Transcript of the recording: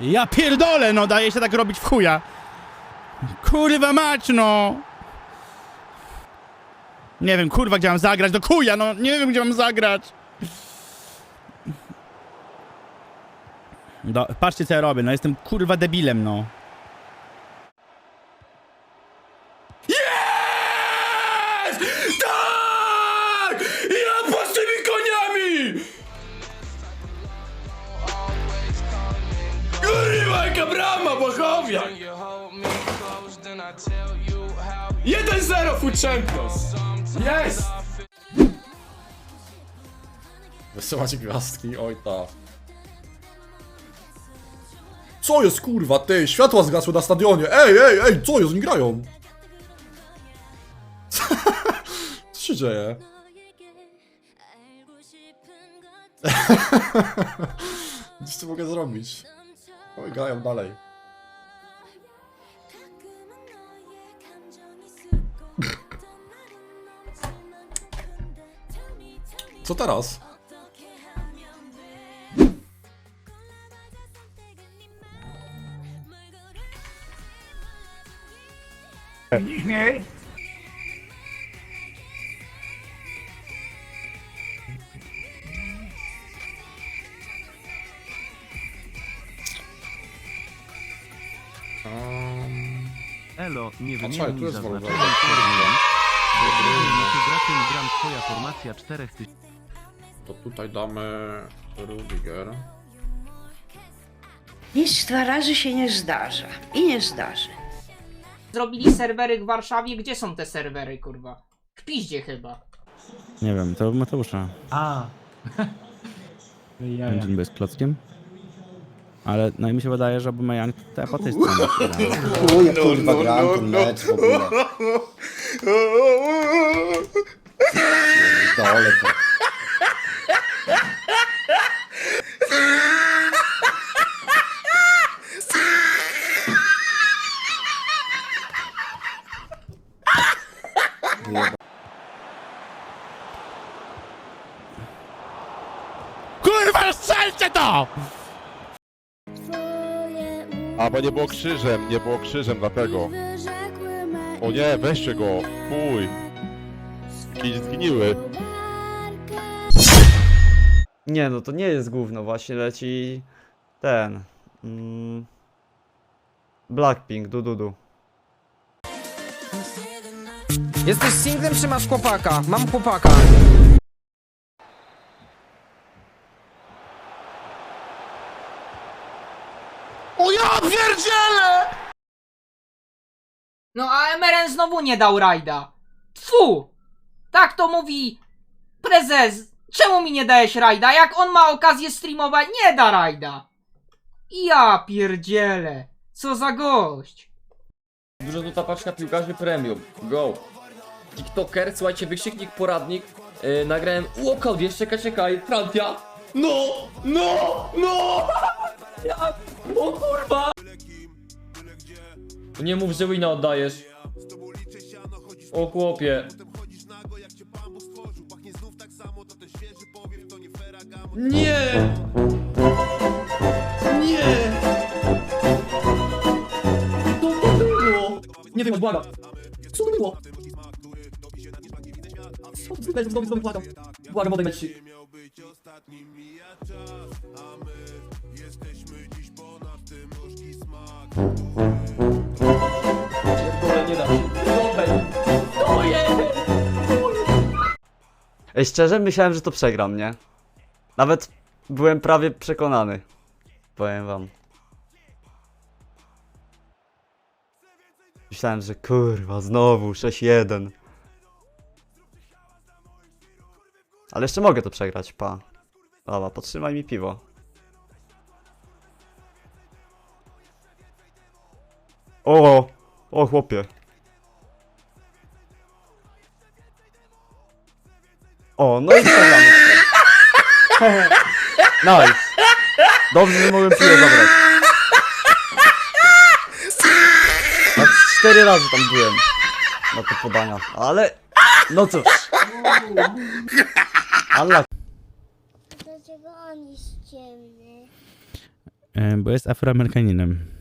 Ja pierdolę, no daje się tak robić w chuja. Kurwa mać, no. Nie wiem, kurwa, gdzie mam zagrać, do chuja, no nie wiem, gdzie mam zagrać. Do, patrzcie, co ja robię, no jestem kurwa debilem, no. Jaka brama, Bochowia! 1-0 Food Champions! Jest! Wysyłać gwiazdki, oj ta. Co jest kurwa, ty? Światła zgasły na stadionie. Ej, ej, ej, co jest? Oni grają. Co się dzieje? Nic tu mogę zrobić. Oj, grają dalej. Co teraz? Elo, nie czekaj, wymienił tu mi jest Wolverine. Graczem gram twoja formacja 4000 To tutaj damy Rudiger. Nic dwa razy się nie zdarza. I nie zdarzy. Zrobili serwery w Warszawie. Gdzie są te serwery, kurwa? W piździe chyba. Nie wiem, to Mateusza. A. Jaja. Engine bez klockiem. Ale no i mi się wydaje, że Aubameyang te apatyczne. Chuj, kurwa, gram ten mecz w ogóle. Dole to. Kurwa, strzelcie to! A, bo nie było krzyżem, nie było krzyżem, dlatego. O nie, weźcie go, chuj. Jakieś zgniły. Nie, no to nie jest gówno, właśnie leci ten. Mm, Blackpink, du du du. Jesteś singlem czy masz chłopaka? Mam chłopaka. O ja pierdzielę! No a MRN znowu nie dał rajda. Tfu! Tak to mówi prezes. Czemu mi nie dajesz rajda? Jak on ma okazję streamować, nie da rajda. Ja pierdzielę. Co za gość. Dużo tu paczka piłkarzy premium. Go. TikToker, słuchajcie, wykrzyknik, poradnik. Yy, nagrałem walkout, jeszcze czekaj, czekaj, Francja. No, no, no! O kurwa! Nie mów, że wina oddajesz. O chłopie. Nie! Nie! Co to było? Nie wiem, błagam. Co to było? Co to było? Znowu, znowu błagam. Błagam, oddaj mecz. Ej, szczerze myślałem, że to przegram, nie? Nawet byłem prawie przekonany. Powiem wam. Myślałem, że kurwa, znowu 6-1. Ale jeszcze mogę to przegrać, pa. Dobra, podtrzymaj mi piwo. O! O chłopie. O, no i przegramy. nice. Dobrze, że mogłem piłę zabrać. Tak z cztery razy tam byłem. Na te podania. Ale... No cóż. Allah Dlaczego on jest ciemny? E, bo jest afroamerykaninem.